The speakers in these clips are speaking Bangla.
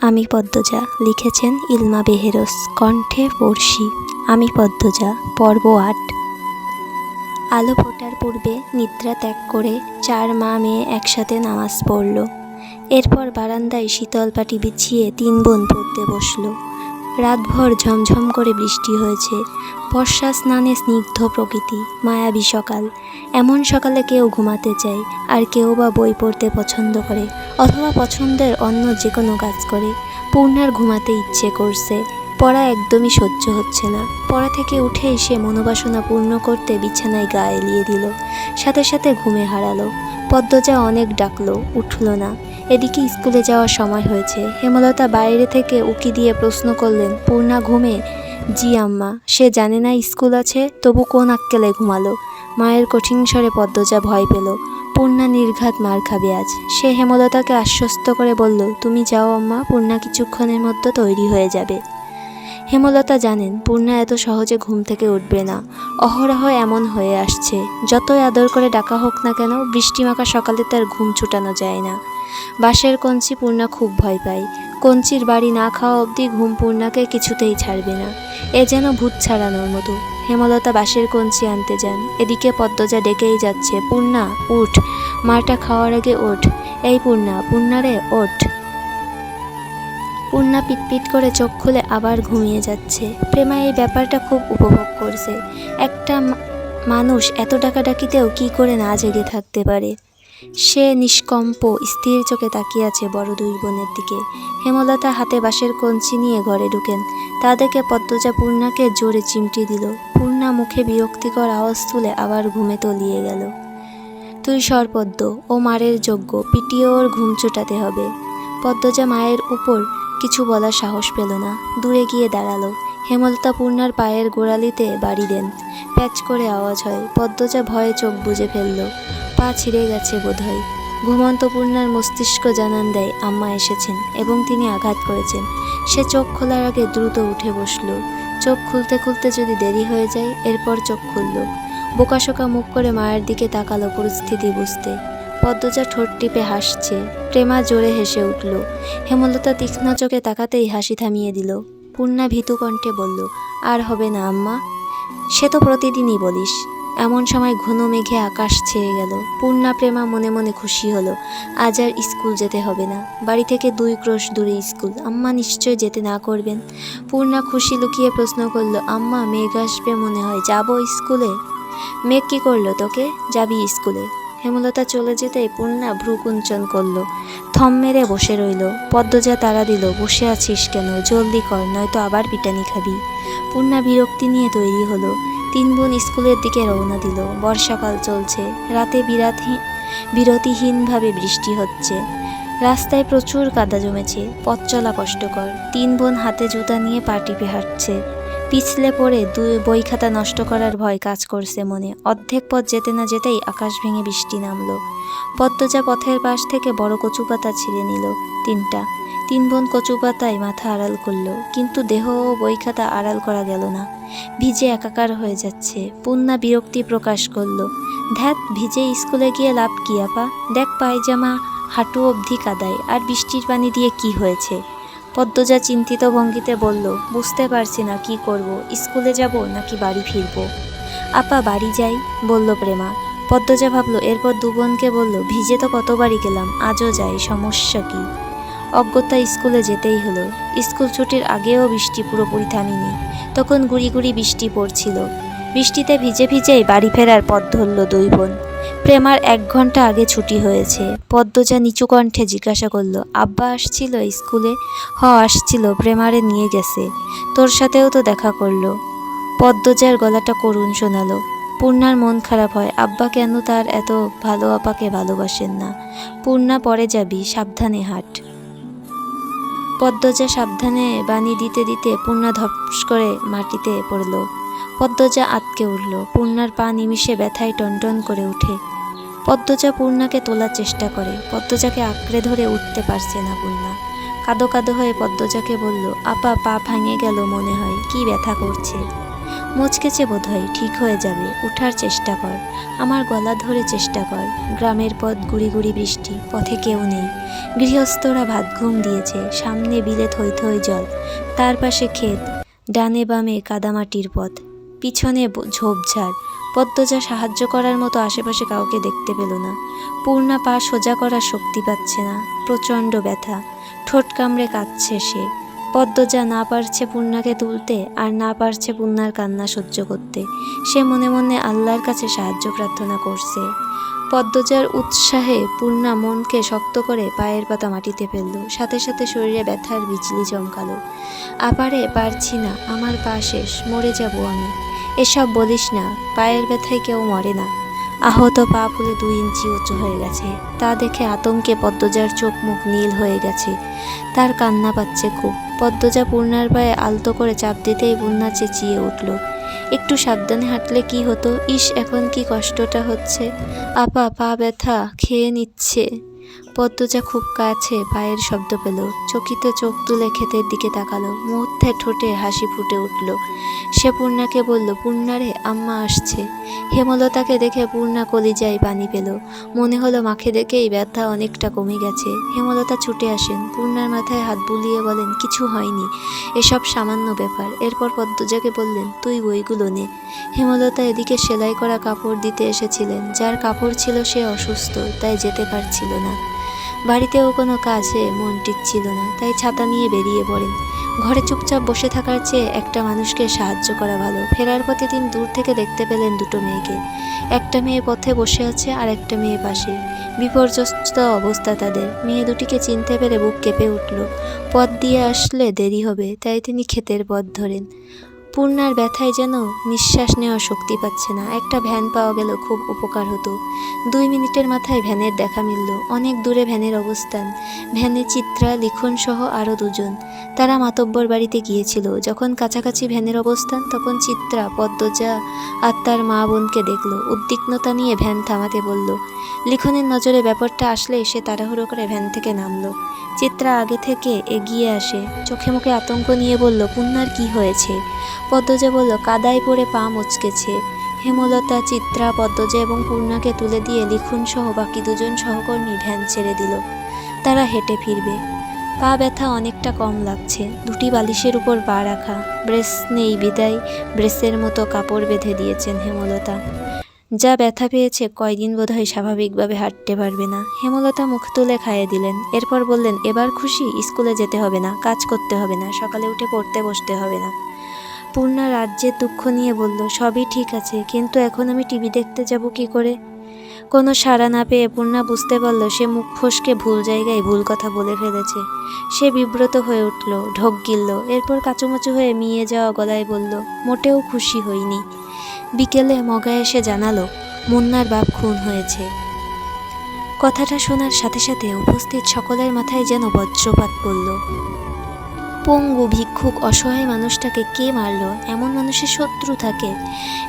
আমি পদ্মজা লিখেছেন ইলমা বেহেরস, কণ্ঠে পড়শি আমি পদ্মজা, পর্ব আট। আলো ফোটার পূর্বে নিদ্রা ত্যাগ করে চার মা মেয়ে একসাথে নামাজ পড়ল। এরপর বারান্দায় শীতল পাটি বিছিয়ে তিন বোন পড়তে বসল। রাতভর ঝমঝম করে বৃষ্টি হয়েছে। বর্ষা স্নানে স্নিগ্ধ প্রকৃতি, মায়াবী সকাল। এমন সকালে কেউ ঘুমাতে চায়, আর কেউ বা বই পড়তে পছন্দ করে, অথবা পছন্দের অন্য যে কোনো কাজ করে। পূর্ণার ঘুমাতে ইচ্ছে করছে, পড়া একদমই সহ্য হচ্ছে না। পড়া থেকে উঠে এসে মনোবাসনা পূর্ণ করতে বিছানায় গা এলিয়ে দিল, সাথে সাথে ঘুমে হারালো। পদ্মজা অনেক ডাকলো, উঠল না। এদিকে স্কুলে যাওয়ার সময় হয়েছে। হেমলতা বাইরে থেকে উকি দিয়ে প্রশ্ন করলেন, পূর্ণা ঘুমে? জি আম্মা, সে জানে না স্কুল আছে, তবু কোন আক্কেলে ঘুমালো? মায়ের কঠিন স্বরে পদ্মজা ভয় পেল। পূর্ণা নির্ঘাত মার খাবে আজ। সে হেমলতাকে আশ্বস্ত করে বলল, তুমি যাও আম্মা, পূর্ণা কিছুক্ষণের মধ্যে তৈরি হয়ে যাবে। হেমলতা জানেন, পূর্ণা এত সহজে ঘুম থেকে উঠবে না। অহরহ এমন হয়ে আসছে, যতই আদর করে ডাকা হোক না কেন, বৃষ্টিমাখা সকালে তার ঘুম ছুটানো যায় না। বাঁশের কঞ্চি পূর্ণা খুব ভয় পায়। কঞ্চির বাড়ি না খাওয়া অবধি ঘুম পূর্ণাকে কিছুতেই ছাড়বে না। এ যেন ভূত ছাড়ানোর মতো। হেমলতা বাঁশের কঞ্চি আনতে যান। এদিকে পদ্মজা ডেকেই যাচ্ছে, পূর্ণা, উঠ। মাটা খাওয়ার আগে ওঠ। এই পূর্ণা পূর্ণারে ওঠ। পূর্ণা পিটপিট করে চোখ খুলে আবার ঘুমিয়ে যাচ্ছে। প্রেমা এই ব্যাপারটা খুব উপভোগ করছে। একটা মানুষ এত ডাকাডাকিতেও কি করে না জেগে থাকতে পারে? সে নিষ্কম্প, স্থির চোখে তাকিয়ে আছে বড় দুই বোনের দিকে। হেমলতা হাতে বাঁশের কঞ্চি নিয়ে ঘরে ঢুকেন। তা দেখে পদ্মজা পূর্ণাকে জোরে চিমটি দিল। পূর্ণা মুখে বিরক্তিকর আওয়াজ তুলে আবার ঘুমে তলিয়ে গেল। তুই সরপদ্ম, ও মারের যোগ্য, পিটিয়ে ওর ঘুম চোটাতে হবে। পদ্মজা মায়ের উপর কিছু বলার সাহস পেল না। দূরে গিয়ে দাঁড়াল। হেমলতা পূর্ণার পায়ের গোড়ালিতে বাড়ি দেন। প্যাচ করে আওয়াজ হয়। পদ্মজা ভয়ে চোখ বুজে ফেলল। পা ছিঁড়ে গেছে বোধহয়। ঘুমন্ত পূর্ণার মস্তিষ্ক জানান দেয়, আম্মা এসেছেন এবং তিনি আঘাত করেছেন। সে চোখ খোলার আগে দ্রুত উঠে বসল। চোখ খুলতে খুলতে যদি দেরি হয়ে যায়, এরপর চোখ খুলল। বোকাশোকা মুখ করে মায়ের দিকে তাকালো পরিস্থিতি বুঝতে। পদ্মজা ঠোঁট টিপে হাসছে। প্রেমা জোরে হেসে উঠল। হেমলতা তীক্ষ্ণ চোখে তাকাতেই হাসি থামিয়ে দিল। পূর্ণা ভীতু কণ্ঠে বলল, আর হবে না, আম্মা। সে তো প্রতিদিনই বলিস। এমন সময় ঘন মেঘে আকাশ ছেয়ে গেল। পূর্ণা, প্রেমা মনে মনে খুশি হলো, আজ আর স্কুল যেতে হবে না। বাড়ি থেকে দুই ক্রোশ দূরে স্কুল। আম্মা নিশ্চয় যেতে না করবেন? পূর্ণা খুশি লুকিয়ে প্রশ্ন করল, আম্মা, মেঘ আসবে মনে হয়। যাব স্কুলে? মেঘ কী করল তোকে? যাবি স্কুলে। হেমলতা চলে যেতেই পূর্ণা ভ্রুকুঞ্চন করল। থম মেরে বসে রইল। পদ্মজা তারা দিল, বসে আছিস কেন? জলদি কর, নয়তো আবার পিটানি খাবি। পূর্ণা বিরক্তি নিয়ে তৈরি হলো। তিন বোন স্কুলের দিকে রওনা দিল। বর্ষাকাল চলছে। রাতে বিরাতহীন বিরতিহীনভাবে বৃষ্টি হচ্ছে। রাস্তায় প্রচুর কাদা জমেছে। পথ চলা কষ্টকর। তিন বোন হাতে জুতা নিয়ে পা টিপে হাঁটছে। পিছলে পড়ে দুই বই খাতা নষ্ট করার ভয় কাজ করছে মনে। অর্ধেক পথ যেতে না যেতেই আকাশ ভেঙে বৃষ্টি নামলো। পদ্মজা পথের পাশ থেকে বড় কচু পাতা ছিঁড়ে নিল তিনটা। তিন বোন কচু পাতায় মাথা আড়াল করল, কিন্তু দেহ ও বই খাতা আড়াল করা গেল না। ভিজে একাকার হয়ে যাচ্ছে পূর্ণা বিরক্তি প্রকাশ করল। ধ্যাত, ভিজে স্কুলে গিয়ে লাভ কি আপা? দেখ পায়জামা, হাঁটু অবধি কাদায়, আর বৃষ্টির পানি দিয়ে কি হয়েছে? পদ্মজা চিন্তিত ভঙ্গিতে বলল, বুঝতে পারছি না কি করব, স্কুলে যাব নাকি বাড়ি ফিরবো? আপা, বাড়ি যাই, বলল প্রেমা। পদ্মজা ভাবলো, এরপর দু বোনকে বলল, ভিজে তো কতবারই গেলাম, আজও যাই, সমস্যা কি? অজ্ঞতা স্কুলে যেতেই হলো। স্কুল ছুটির আগেও বৃষ্টি পুরোপুরি থামিনি। তখন গুড়ি গুড়ি বৃষ্টি পড়ছিল। বৃষ্টিতে ভিজে ভিজেই বাড়ি ফেরার পথ ধরল দুই বোন। প্রেমার এক ঘণ্টা আগে ছুটি হয়েছে। পদ্মজা নিচু কণ্ঠে জিজ্ঞাসা করল, আব্বা আসছিল স্কুলে? হ, আসছিল, প্রেমারে নিয়ে গেছে। তোর সাথেও তো দেখা করল। পদ্মজার গলাটা করুণ শোনালো। পূর্ণার মন খারাপ হয়। আব্বা কেন তার এত ভালো আপাকে ভালোবাসেন না? পূর্ণা, পরে যাবি। সাবধানে হাট। পদ্মজা সাবধানে বাণী দিতে দিতে পূর্ণা ধপস করে মাটিতে পড়ল। পদ্মজা আটকে উঠল। পূর্ণার পা নিমিষে ব্যথায় টনটন করে উঠে পদ্মজা পূর্ণাকে তোলার চেষ্টা করে। পদ্মজাকে আঁকড়ে ধরে উঠতে পারছে না পূর্ণা। কাদো কাদো হয়ে পদ্মজাকে বলল, আপা, পা ভাঙে গেল মনে হয়। কি ব্যথা করছে? মুচকেছে বোধ হয় ঠিক হয়ে যাবে। উঠার চেষ্টা কর। আমার গলা ধরে চেষ্টা কর। গ্রামের পথ গুড়ি গুড়ি বৃষ্টি। পথে কেউ নেই। গৃহস্থরা ভাত ঘুম দিয়েছে। সামনে বিলে থই থই জল। তার পাশে ক্ষেত। ডানে বামে কাদামাটির পথ। পিছনে ঝোপঝাড় পদ্মজা সাহায্য করার মতো আশেপাশে কাউকে দেখতে পেল না। পূর্ণা পা সোজা করার শক্তি পাচ্ছে না। প্রচণ্ড ব্যথা। ঠোঁট কামড়ে কাঁদছে সে। পদ্মজা না পারছে পূর্ণাকে তুলতে আর না পারছে পূর্ণার কান্না সহ্য করতে। সে মনে মনে আল্লাহর কাছে সাহায্য প্রার্থনা করছে। পদ্মজার উৎসাহে পূর্ণা মনকে শক্ত করে পায়ের পাতা মাটিতে ফেলল। সাথে সাথে শরীরে ব্যথার বিজলি চমকালো। আপারে পারছি না, আমার পা শেষ, মরে যাব আমি। এসব বলিস না, পায়ের ব্যথায় কেউ মরে না। আহত পা ফুলে দুই ইঞ্চি উঁচু হয়ে গেছে। তা দেখে আতঙ্কে পদ্মজার চোখ মুখ নীল হয়ে গেছে। তার কান্না পাচ্ছে খুব। পদ্মজা পূর্ণার পায়ে আলতো করে চাপ দিতেই পূর্ণা চেঁচিয়ে উঠল। একটু সাবধানে হাঁটলে কি হতো? ইস, এখন কি কষ্টটা হচ্ছে? আপা, পা ব্যথা, খেয়ে নিচ্ছে। পদ্মজা খুব কাছে পায়ের শব্দ পেল। চকিত চোখ তুলে ক্ষেতের দিকে তাকালো। মুহূর্তে ঠোঁটে হাসি ফুটে উঠল। সে পূর্ণাকে বলল পূর্ণারে আম্মা আসছে। হেমলতাকে দেখে পূর্ণা কলিজায় পানি পেল। মনে হলো মাকে দেখেই ব্যথা অনেকটা কমে গেছে। হেমলতা ছুটে আসেন। পূর্ণার মাথায় হাত বুলিয়ে বলেন, কিছু হয়নি। এসব সামান্য ব্যাপার। এরপর পদ্মজাকে বললেন, তুই বইগুলো নে। হেমলতা এদিকে সেলাই করা কাপড় দিতে এসেছিলেন। যার কাপড় ছিল সে অসুস্থ, তাই যেতে পারছিল না। বাড়িতেও কোনো কাজে মন টিকছিল না, তাই ছাতা নিয়ে বেরিয়ে পড়েন। ঘরে চুপচাপ বসে থাকার চেয়ে একটা মানুষকে সাহায্য করা ভালো। ফেরার পথে তিনি দূর থেকে দেখতে পেলেন দুটো মেয়েকে। একটা মেয়ে পথে বসে আছে আর একটা মেয়ে পাশে। বিপর্যস্ত অবস্থা তাদের। মেয়ে দুটিকে চিনতে পেরে বুক কেঁপে উঠল। পথ দিয়ে আসলে দেরি হবে, তাই তিনি ক্ষেতের পথ ধরেন। পূর্ণার ব্যথায় যেন নিঃশ্বাস নেওয়ার শক্তি পাচ্ছে না। একটা ভ্যান পাওয়া গেল, খুব উপকার হতো। দুই মিনিটের মাথায় ভ্যানের দেখা মিলল। অনেক দূরে ভ্যানের অবস্থান। ভ্যানে চিত্রা, লিখন সহ আরও দুজন। তারা মাতব্বর বাড়িতে গিয়েছিল। যখন কাছাকাছি ভ্যানের অবস্থান, তখন চিত্রা, পদ্মজা আর তার মা বোনকে দেখল। উদ্বিগ্নতা নিয়ে ভ্যান থামাতে বলল, লিখনের নজরে ব্যাপারটা আসলে সে তাড়াহুড়ো করে ভ্যান থেকে নামলো। চিত্রা আগে থেকে এগিয়ে আসে। চোখে মুখে আতঙ্ক নিয়ে বলল, পুণ্যার কি হয়েছে? পদ্মজা বলল, কাদায় পড়ে পা মুচকেছে। হেমলতা, চিত্রা, পদ্মজা এবং পূর্ণাকে তুলে দিয়ে লিখুন সহ বাকি দুজন সহকর্মী ভ্যান ছেড়ে দিল। তারা হেঁটে ফিরবে। পা ব্যথা অনেকটা কম লাগছে। দুটি বালিশের উপর পা রাখা। ব্রেস নেই বিদায়। ব্রেসের মতো কাপড় বেঁধে দিয়েছেন হেমলতা। যা ব্যথা পেয়েছে কয়দিন বোধহয় স্বাভাবিকভাবে হাঁটতে পারবে না। হেমলতা মুখ তুলে খাইয়ে দিলেন। এরপর বললেন, এবার খুশি, স্কুলে যেতে হবে না, কাজ করতে হবে না, সকালে উঠে পড়তে বসতে হবে না। পূর্ণা রাজ্যের দুঃখ নিয়ে বলল, সবই ঠিক আছে, কিন্তু এখন আমি টিভি দেখতে যাব কি করে? কোনো সাড়া না পেয়ে পূর্ণা বুঝতে পারল, সে মুখ ফসকে ভুল জায়গায় ভুল কথা বলে ফেলেছে। সে বিব্রত হয়ে উঠল, ঢোক গিলল, এরপর কাচুমাচু হয়ে মিয়ে যাওয়া গলায় বলল, মোটেও খুশি হইনি। বিকেলে মগা এসে জানালো, মুন্নার বাপ খুন হয়েছে। কথাটা শোনার সাথে সাথে উপস্থিত সকলের মাথায় যেন বজ্রপাত পড়ল। পঙ্গু ভিক্ষুক অসহায় মানুষটাকে কে মারলো? এমন মানুষের শত্রু থাকে।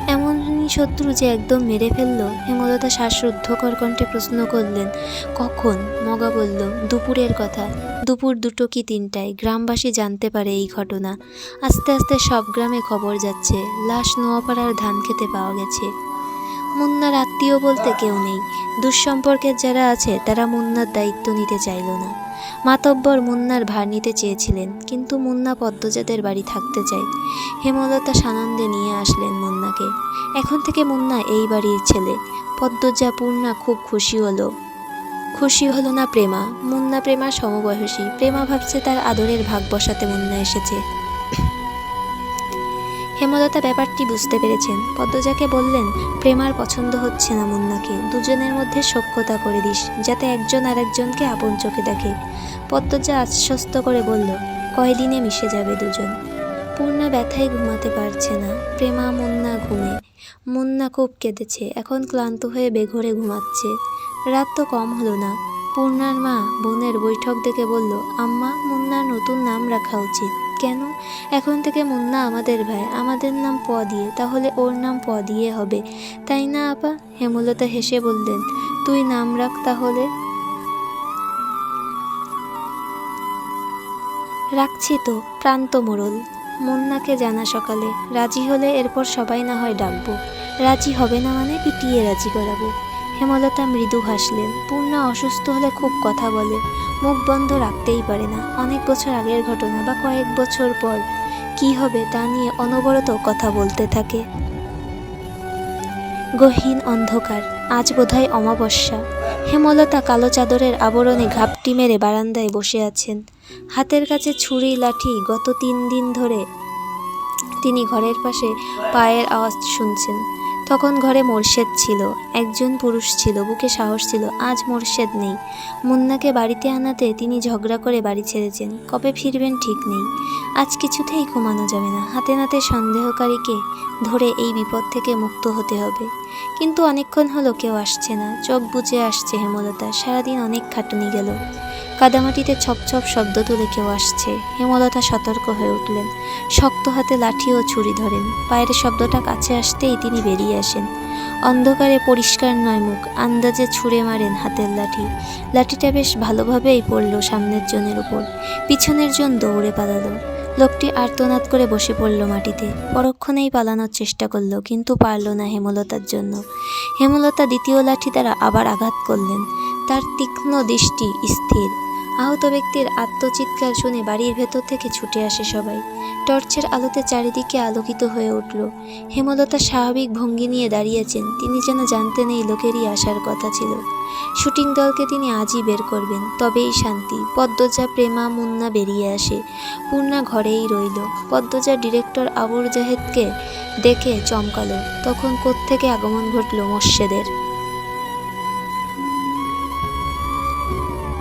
এমনই শত্রু যে একদম মেরে ফেলল। হেমলতা শ্বাসরুদ্ধকর কণ্ঠে প্রশ্ন করলেন, কখন? মগা বলল, দুপুরের কথা। দুপুর দুটো কি তিনটায়? গ্রামবাসী জানতে পারে এই ঘটনা। আস্তে আস্তে সব গ্রামে খবর যাচ্ছে। লাশ নোয়াপাড়ার ধান খেতে পাওয়া গেছে। মুন্নার আত্মীয় বলতে কেউ নেই। দুঃসম্পর্কের যারা আছে, তারা মুন্নার দায়িত্ব নিতে চাইল না। মাতব্বর মুন্নার ভার নিতে চেয়েছিলেন, কিন্তু মুন্না পদ্মজাদের বাড়ি থাকতে চায়। হেমলতা সানন্দে নিয়ে আসলেন মুন্নাকে। এখন থেকে মুন্না এই বাড়ির ছেলে। পদ্মজা পূর্ণা খুব খুশি হলো। খুশি হলো না প্রেমা? মুন্না প্রেমা সমবয়সী। প্রেমা ভাবছে তার আদরের ভাগ বসাতে মুন্না এসেছে। হেমলতা ব্যাপারটি বুঝতে পেরেছেন। পদ্মজাকে বললেন প্রেমার পছন্দ হচ্ছে না মুন্নাকে। দুজনের মধ্যে সখ্যতা করে দিস, যাতে একজন আরেকজনকে আপন চোখে দেখে। পদ্মজা আশ্বস্ত করে বলল, কয়দিনে মিশে যাবে দুজন? পূর্ণা ব্যথায় ঘুমাতে পারছে না, প্রেমা মুন্না ঘুমে। মুন্না খুব কেঁদেছে, এখন ক্লান্ত হয়ে বেঘরে ঘুমাচ্ছে। রাত তো কম হলো না। পূর্ণার মা বোনের বৈঠক দেখে বলল, আম্মা, মুন্নার নতুন নাম রাখা উচিত। কেন? এখন থেকে মুন্না আমাদের ভাই। আমাদের নাম প দিয়ে তাহলে ওর নাম প দিয়ে হবে। তাই না, আপা? হেমলতা হেসে বললেন। তুই নাম রাখ তাহলে। রাখছি তো, প্রান্ত মোড়ল। মুন্নাকে জানা সকালে। রাজি হলে এরপর সবাই না হয় ডাকবো। রাজি হবে না মানে পিটিয়ে রাজি করাবো। হেমলতা মৃদু হাসলেন। পূর্ণা অসুস্থ হলে খুব কথা বলে। মুখ বন্ধ রাখতেই পারে না। অনেক বছর আগের ঘটনা বা কয়েক বছর পর কি হবে তা নিয়ে অনবরত কথা বলতে থাকে। গহীন অন্ধকার, আজ বোধহয় অমাবস্যা। হেমলতা কালো চাদরের আবরণে ঘাপটি মেরে বারান্দায় বসে আছেন। হাতের কাছে ছুরি, লাঠি গত তিন দিন ধরে তিনি ঘরের পাশে পায়ের আওয়াজ শুনছেন। তখন ঘরে মোর্শেদ ছিল, একজন পুরুষ ছিল, বুকে সাহস ছিল, আজ মোর্শেদ নেই। মুন্নাকে বাড়িতে আনাতে তিনি ঝগড়া করে বাড়ি ছেড়েছেন, কবে ফিরবেন ঠিক নেই। আজ কিছুতেই ঘুমানো যাবে না। হাতে নাতে সন্দেহকারীকে ধরে এই বিপদ থেকে মুক্ত হতে হবে। কিন্তু অনেকক্ষণ হলো কেউ আসছে না। চোখ বুজে আসছে হেমলতা। সারাদিন অনেক খাটুনি গেল। কাদামাটিতে ছপ ছপ শব্দ তুলে কেউ আসছে। হেমলতা সতর্ক হয়ে উঠলেন। শক্ত হাতে লাঠি ও ছুরি ধরেন। পায়ের শব্দটা কাছে আসতেই তিনি বেরিয়ে আসেন। অন্ধকারে পরিষ্কার নয় মুখ। আন্দাজে ছুঁড়ে মারেন হাতের লাঠি। লাঠিটা বেশ ভালোভাবেই পড়ল সামনের জনের উপর। পিছনের জন দৌড়ে পালালো। লোকটি আর্তনাদ করে বসে পড়ল মাটিতে। পরক্ষণেই পালানোর চেষ্টা করল, কিন্তু পারল না হেমলতার জন্য। হেমলতা দ্বিতীয় লাঠি দ্বারা আবার আঘাত করলেন। তার তীক্ষ্ণ দৃষ্টি স্থির। আহত ব্যক্তির আত্মচিৎকার শুনে বাড়ির ভেতর থেকে ছুটে আসে সবাই। টর্চের আলোতে চারিদিকে আলোকিত হয়ে উঠল। হেমলতা স্বাভাবিক ভঙ্গি নিয়ে দাঁড়িয়েছেন। তিনি যেন জানতেন এই লোকেরই আসার কথা ছিল। শুটিং দলকে তিনি আজই বের করবেন। তবেই শান্তি, পদ্মজা, প্রেমা, মুন্না বেরিয়ে আসে। পূর্ণা ঘরেই রইল। পদ্মজা ডিরেক্টর আবুর জাহেদকে দেখে চমকালো। তখন কোত্থেকে আগমন ঘটল মোর্শেদের